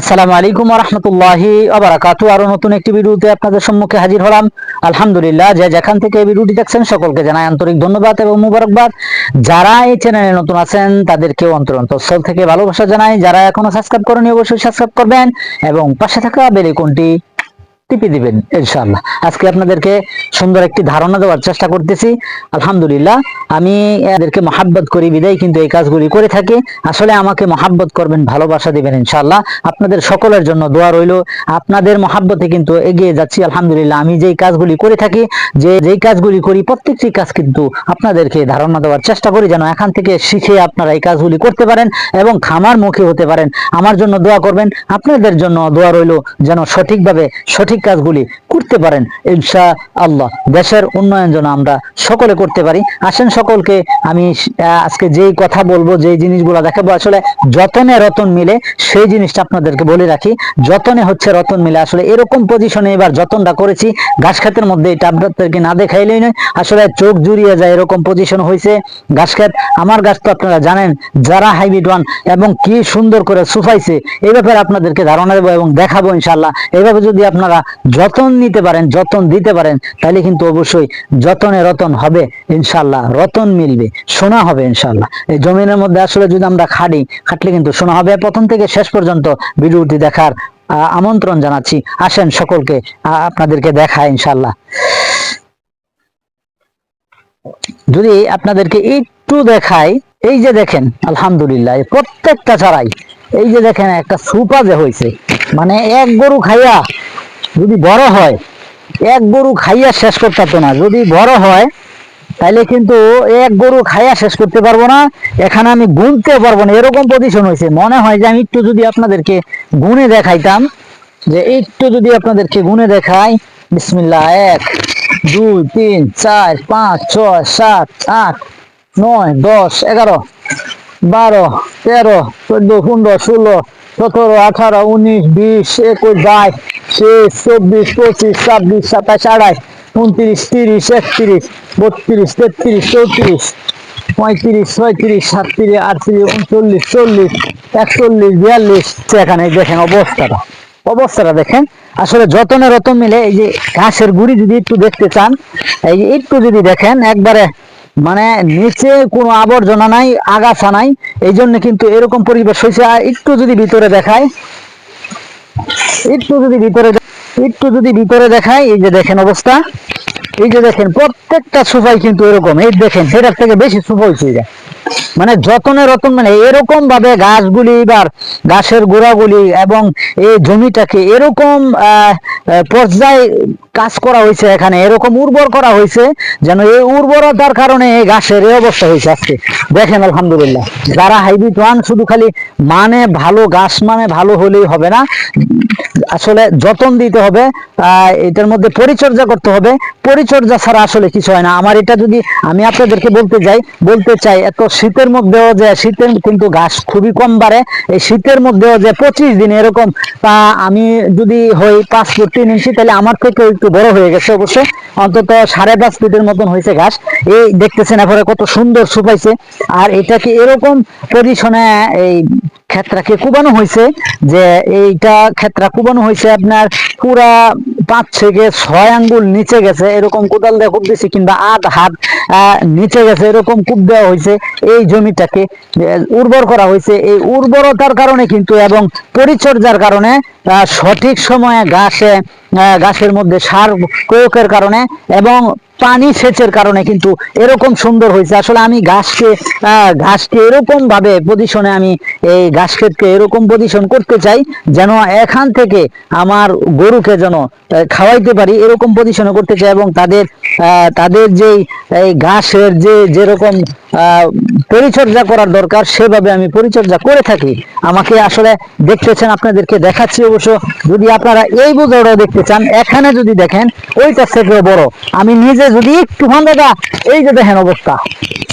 আসসালামু আলাইকুম রহমতুল্লাহি আবরাকাতু আরও নতুন একটি ভিডিওতে আপনাদের সম্মুখে হাজির হলাম। আলহামদুলিল্লাহ, যে যেখান থেকে এই ভিডিওটি দেখছেন, সকলকে জানাই আন্তরিক ধন্যবাদ এবং মুবারকবাদ। যারা এই চ্যানেলে নতুন আছেন, তাদেরকেও অন্তর অন্তঃস্থল থেকে ভালোবাসা জানাই। যারা এখনও সাবস্ক্রাইব করেনি অবশ্যই সাবস্ক্রাইব করবেন এবং পাশে থাকা বেল আইকনটি টিপে দিবেন, ইনশাআল্লাহ। আজকে আপনাদেরকে সুন্দর একটি ধারণা দেওয়ার চেষ্টা করতেছি। আলহামদুলিল্লাহ, আমি এদেরকে মহাব্বত করি, বিদায় কিন্তু এই কাজগুলি করে থাকি। আসলে আমাকে মহাব্বত করবেন, ভালোবাসা দিবেন, ইনশাআল্লাহ। আপনাদের সকলের জন্য দোয়া রইল। আপনাদের মহাব্বতে কিন্তু এগিয়ে যাচ্ছি, আলহামদুলিল্লাহ। আমি যেই কাজগুলি করে থাকি, যে, যেই কাজগুলি করি, প্রত্যেকটি কাজ কিন্তু আপনাদেরকে ধারণা দেওয়ার চেষ্টা করি, যেন এখান থেকে শিখে আপনারা এই কাজগুলি করতে পারেন এবং খামার মুখী হতে পারেন। আমার জন্য দোয়া করবেন, আপনাদের জন্য দোয়া রইল, যেন সঠিকভাবে, সঠিক কাজগুলি করতে পারেন ইনশা আল্লাহ দেশের উন্নয়ন যেন আমরা সকলে করতে পারি। আসেন সকলকে, আমি আজকে যেই কথা বলব, যেই জিনিসগুলো দেখাবো, আসলে যতনে রতন মিলে, সেই জিনিসটা আপনাদেরকে বলে রাখি। যতনে হচ্ছে রতন মিলে, আসলে এরকম পজিশনে এবার যতনটা করেছি, ঘাস খাতের মধ্যে এটা আপনাদেরকে না দেখাইলেই নয়, আসলে চোখ জুড়িয়ে যায় এরকম পজিশন হয়েছে ঘাস খাত আমার গাছ তো আপনারা জানেন, যারা হাইব্রিড ওয়ান এবং কি সুন্দর করে সুফাইছে, এই ব্যাপারে আপনাদেরকে ধারণা দেবো এবং দেখাবো ইনশাল্লাহ এইভাবে যদি আপনারা যতন নিতে পারেন, যতন দিতে পারেন, তাহলে কিন্তু অবশ্যই যতনে রতন হবে ইনশাল্লাহ রতন মিলবে, সোনা হবে ইনশাল্লাহ এই জমিনের মধ্যে আসলে যদি আমরা খাটি, খাটলে কিন্তু সোনা হবে। প্রথম থেকে শেষ পর্যন্ত ভিডিওটি দেখার আমন্ত্রণ জানাচ্ছি। আসেন সকলকে আপনাদেরকে দেখায় ইনশাল্লাহ যদি আপনাদেরকে একটু দেখাই, এই যে দেখেন, আলহামদুলিল্লাহ প্রত্যেকটা ছাড়াই, এই যে দেখেন একটা সুপা যে হয়েছে মানে এক গরু খাইয়া যদি বড় হয়, এক গরু খাইয়া শেষ করতে পারতো না। যদি বড় হয়, তাইলে কিন্তু এক গরু খাইয়া শেষ করতে পারব না। এখানে আমি গুনতে পারব না। এরকম পজিশন হয়েছে। মনে হয় যে আমি একটু যদি আপনাদেরকে গুনে দেখাইতাম, যে একটু যদি আপনাদেরকে গুনে দেখাই বিসমিল্লা এক, দুই, তিন, চার, পাঁচ, ছয়, সাত, আট, নয়, দশ, এগারো, বারো, তেরো, চোদ্দ, পনেরো, ষোলো সতেরো, আঠারো, উনিশ, বিশ, একুশ, বাইশ, তেইশ, চব্বিশ, পঁচিশ, ছাব্বিশ, সাতাশ, আড়াইশ, উনত্রিশ, তিরিশ, একত্রিশ, বত্রিশ, তেত্রিশ, চৌত্রিশ, পঁয়ত্রিশ, ছয়ত্রিশ, সাতত্রিশ, আটত্রিশ, উনচল্লিশ, চল্লিশ, একচল্লিশ, বিয়াল্লিশ। এখানে দেখেন অবস্থাটা। অবস্থাটা দেখেন। আসলে যতনে রতন মিলে এই যে ঘাসের গুড়ি যদি একটু দেখতে চান, এই যে একটু যদি দেখেন, একবারে মানে নিচে কোনো আবর্জনা নাই, আগাছা নাই, এই জন্য কিন্তু এরকম পরিবেশ হয়েছে। একটু যদি ভিতরে দেখায় একটু যদি ভিতরে একটু যদি ভিতরে দেখায় এই যে দেখেন অবস্থা। এই যে দেখেন, প্রত্যেকটা সুফাই কিন্তু এরকম। এই দেখেন সেটার থেকে বেশি সুফল এটা। মানে যতনে রতন মানে এরকম ভাবে গাছগুলি এবার গাছের গোড়াগুলি এবং এই জমিটাকে এরকম পর্যায়ে কাজ করা হয়েছে এখানে, এরকম উর্বর করা হয়েছে যেন এই উর্বরতার কারণে এই গাছের এই অবস্থা হয়েছে আজকে। দেখেন, আলহামদুলিল্লাহ, যারা হাইব্রিড ওয়ান শুধু খালি মানে ভালো গাছ মানে ভালো হলেই হবে না, আসলে যতন দিতে হবে এটার মধ্যে পরিচর্যা করতে হবে। পরিচর্যা ছাড়া আসলে কিছু হয় না। আমার এটা যদি আমি আপনাদেরকে বলতে যাই, বলতে চাই, এত শীতের মধ্যেও যে শীতের কিন্তু ঘাস খুবই কম বাড়ে, এই শীতের মধ্যেও যে পঁচিশ দিন এরকম, তা আমি যদি হই পাঁচ ফুট তিন ইঞ্চি, তাহলে আমার থেকে একটু বড় হয়ে গেছে অবশ্যই। অন্তত সাড়ে পাঁচ ফিটের মতন হয়েছে ঘাস। এই দেখতেছেন এরপরে কত সুন্দর শুকাইছে। আর এটাকে এরকম পজিশনে এই ক্ষেত্রাকে কুবানো হয়েছে, যে এইটা ক্ষেত্রা কুবানো হয়েছে আপনার পুরা পাঁচ থেকে ছয় আঙ্গুল নিচে গেছে, এরকম কোদাল দিয়ে খুব বেশি কিংবা আধ হাত নিচে গেছে, এরকম কূপ দেওয়া হয়েছে এই জমিটাকে উর্বর করা হয়েছে। এই উর্বরতার কারণে কিন্তু এবং পরিচর্যার কারণে সঠিক সময়ে গাছে গাছের মধ্যে সার প্রয়োগের কারণে এবং পানি সেচের কারণে কিন্তু এরকম সুন্দর হয়েছে। আসলে আমি ঘাসকে ঘাসকে এরকম ভাবে পজিশনে আমি এই ঘাস ক্ষেতকে এরকম পজিশন করতে চাই, যেন এখান থেকে আমার গরুকে যেন খাওয়াইতে পারি, এরকম পজিশনে করতে চাই এবং তাদের তাদের যেই, এই ঘাসের যে যেরকম পরিচর্যা করার দরকার, সেভাবে আমি পরিচর্যা করে থাকি। আমাকে আসলে দেখতেছেন, আপনাদেরকে দেখাচ্ছি অবশ্য। যদি আপনারা এই বোঝাটা দেখতে চান, এখানে যদি দেখেন ওইটা থেকে বড়। আমি নিজে যদি একটু ফান্দাটা এই যে দেখেন অবস্থা।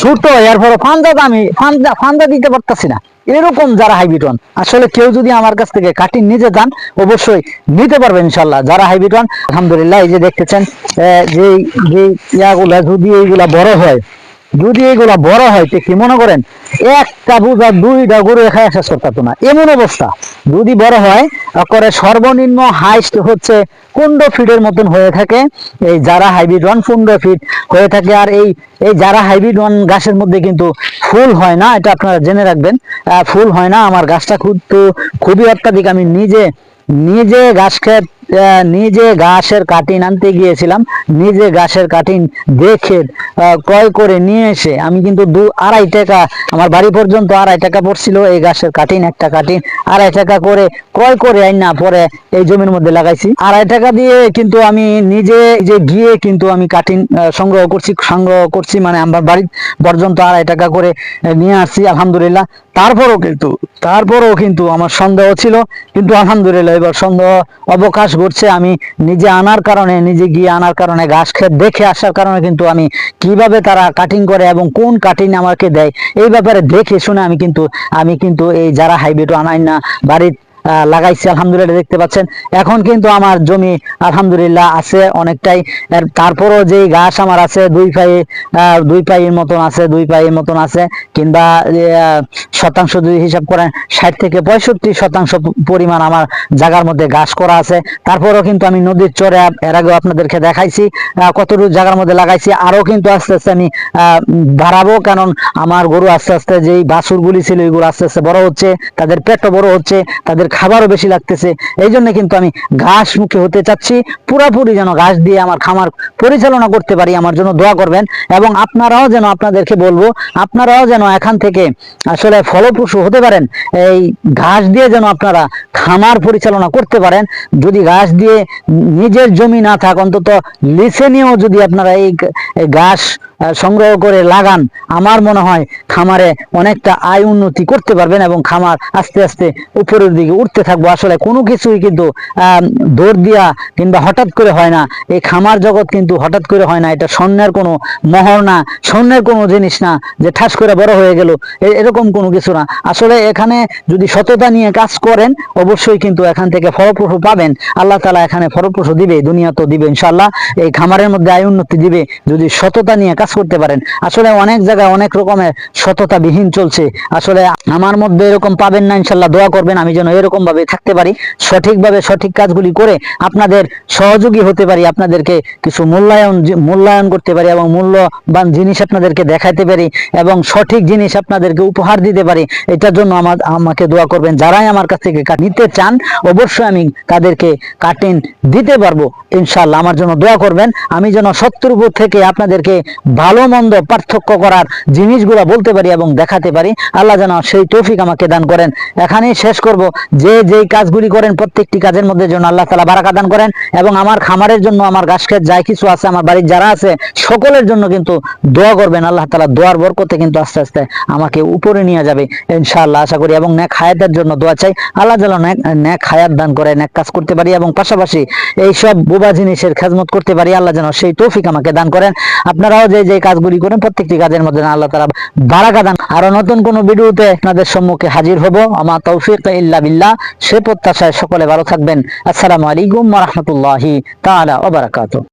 ছোট এরপরে ফান্দা আমি ফান্দা ফান্দা দিতে পারতাছি না। এরকম যারা হাইব্রিডন আসলে কেউ যদি আমার কাছ থেকে কাটিং নিতে যান অবশ্যই নিতে পারবেন ইনশাল্লাহ। যারা হাইব্রিডন আলহামদুলিল্লাহ, এই যে দেখতেছেন যে যে ইয়াগুলা, যদি এইগুলা বড় হয় যদি এগুলা বড় হয় কি মনে করেন? একটা বুঝা দুইটা গরু খায় শেষ করতে পারতো না। এমন অবস্থা। যদি বড় হয় করে সর্বনিম্ন হাইস্ট হচ্ছে পনেরো ফিটের মতন হয়ে থাকে। এই যারা হাইব্রিড ওয়ান পনেরো ফিট হয়ে থাকে। আর এই এই যারা হাইব্রিড ওয়ান গাছের মধ্যে কিন্তু ফুল হয় না, এটা আপনারা জেনে রাখবেন। ফুল হয় না। আমার গাছটা খুব তো খুবই অত্যাধিক। আমি নিজে নিজে গাছ খেত নিজে ঘাসের কাটিং আনতে গিয়েছিলাম। নিজে ঘাসের কাটিং দেখে ক্রয় করে নিয়ে এসে আমি কিন্তু দু, আড়াই টাকা, আমার বাড়ি পর্যন্ত আড়াই টাকা পড়ছিল। এই ঘাসের কাটিং একটা কাটিং আড়াই টাকা করে ক্রয় করে আইন না পরে এই জমির মধ্যে লাগাইছি। আড়াই টাকা দিয়ে কিন্তু আমি নিজে যে গিয়ে কিন্তু আমি কাটিং সংগ্রহ করছি সংগ্রহ করছি মানে আমার বাড়ি পর্যন্ত আড়াই টাকা করে নিয়ে আসছি, আলহামদুলিল্লাহ। তারপরও কিন্তু তারপরও কিন্তু আমার সন্দেহ ছিল। কিন্তু আলহামদুলিল্লাহ এবার সন্দেহ অবকাশ ঘটছে। আমি নিজে আনার কারণে, নিজে গিয়ে আনার কারণে ঘাস খেত দেখে আসার কারণে কিন্তু আমি কীভাবে তারা কাটিং করে এবং কোন কাটিং আমাকে দেয়, এই ব্যাপারে দেখে শুনে আমি কিন্তু আমি কিন্তু এই যারা হাইব্রিড আনাই না, বাড়ির লাগাইছি, আলহামদুলিল্লাহ দেখতে পাচ্ছেন। এখন কিন্তু আমার জমি, আলহামদুলিল্লাহ, আছে অনেকটাই। তারপরও যে ঘাস আমার আছে, দুই পায়ে দুই পায়ের মতন আছে, দুই পায়ের মতন আছে, কিংবা শতাংশ যদি হিসাব করেন, ষাট থেকে পঁয়ষট্টি শতাংশ পরিমাণ আমার জায়গার মধ্যে ঘাস করা আছে। তারপরও কিন্তু আমি নদীর চরে, এর আগেও আপনাদেরকে দেখাইছি কতটুকু জায়গার মধ্যে লাগাইছি। আরও কিন্তু আস্তে আস্তে আমি বাড়াবো, কারণ আমার গরু আস্তে আস্তে যেই বাছুরগুলি ছিল, এগুলো আস্তে আস্তে বড় হচ্ছে, তাদের পেটও বড় হচ্ছে, তাদের খাবারও বেশি লাগতেছে। এই জন্য কিন্তু আমি ঘাস মুখে হতে চাচ্ছি। পুরাপুরি যেন ঘাস দিয়ে আমার খামার পরিচালনা করতে পারি, আমার জন্য দোয়া করবেন। এবং আপনারাও যেন আপনাদেরকে বলব, আপনারাও যেন এখান থেকে আসলে ফলপ্রসূ হতে পারেন। এই ঘাস দিয়ে যেন আপনারা খামার পরিচালনা করতে পারেন। যদি ঘাস দিয়ে নিজের জমি না থাক, অন্তত লিসে নিয়েও যদি আপনারা এই ঘাস সংগ্রহ করে লাগান, আমার মনে হয় খামারে অনেকটা আয় উন্নতি করতে পারবেন এবং খামার আস্তে আস্তে উপরের দিকে উঠতে থাকব আসলে, কোনো কিছুই কিন্তু দৌড় দিয়া কিংবা হঠাৎ করে হয় না। এই খামার জগৎ কিন্তু হঠাৎ করে হয় না, এটা স্বর্ণের কোনো মহর না, স্বর্ণের কোনো জিনিস না যে ঠাস করে বড় হয়ে গেল। এরকম কোনো কিছু না। আসলে এখানে যদি সততা নিয়ে কাজ করেন, অবশ্যই কিন্তু এখান থেকে ফলপ্রসূ পাবেন। আল্লাহ তালা এখানে ফলপ্রসূ দিবে, দুনিয়া তো দিবে ইনশাল্লাহ এই খামারের মধ্যে আয় উন্নতি দিবে, যদি সততা নিয়ে কাজ করতে পারেন। আসলে অনেক জায়গায় অনেক রকমের সততা বিহীন চলছে। আসলে আমার মধ্যে এরকম পাবেন না ইনশাল্লাহ দোয়া করবেন, আমি যেন এরকম ভাবে থাকতে পারি, সঠিকভাবে সঠিক কাজগুলি করে আপনাদের সহযোগী হতে পারি, আপনাদেরকে কিছু মূল্যায়ন মূল্যায়ন করতে পারি এবং মূল্যবান জিনিস আপনাদেরকে দেখাতে পারি এবং সঠিক জিনিস আপনাদেরকে উপহার দিতে পারি, এটার জন্য আমার আমাকে দোয়া করবেন। যারাই আমার কাছ থেকে নিতে চান, অবশ্যই আমি তাদেরকে কাটিং দিতে পারব। ইনশাল্লাহ আমার জন্য দোয়া করবেন। আমি যেন সত্যের উপর থেকে আপনাদেরকে ভালো মন্দ পার্থক্য করার জিনিসগুলো বলতে পারি এবং দেখাতে পারি। আল্লাহ যেন সেই তৌফিক আমাকে দান করেন। এখানেই শেষ করব। যে যেই কাজগুলি করেন প্রত্যেকটি কাজের মধ্যে যেন আল্লাহ তালা বারাকা দান করেন এবং আমার খামারের জন্য, আমার গাছ ক্ষেত যাই কিছু আছে, আমার বাড়ির যারা আছে, সকলের জন্য কিন্তু দোয়া করবেন। আল্লাহ তালা দোয়ার বরকতে কিন্তু আস্তে আস্তে আমাকে উপরে নিয়ে যাবে ইনশাআল্লাহ আশা করি এবং ন্যাক হায়াতের জন্য দোয়া চাই। আল্লাহ যেন ন্যাক হায়াত দান করে, ন্যাক কাজ করতে পারি এবং পাশাপাশি এইসব বোবা জিনিসের খেজমত করতে পারি, আল্লাহ যেন সেই তৌফিক আমাকে দান করেন। আপনারাও যে যে কাজগুলি করেন প্রত্যেকটি কাজের মধ্যে আল্লাহ তালা বারাকা দান। আরও নতুন কোন ভিডিওতে আপনাদের সম্মুখে হাজির হব। আমার তৌফিক ইল্লা বিল্লাহ। সে প্রত্যাশায় সকলে ভালো থাকবেন। আসসালামু আলাইকুম রহমতুল্লাহি তালা ওয়া বারাকাতুহু।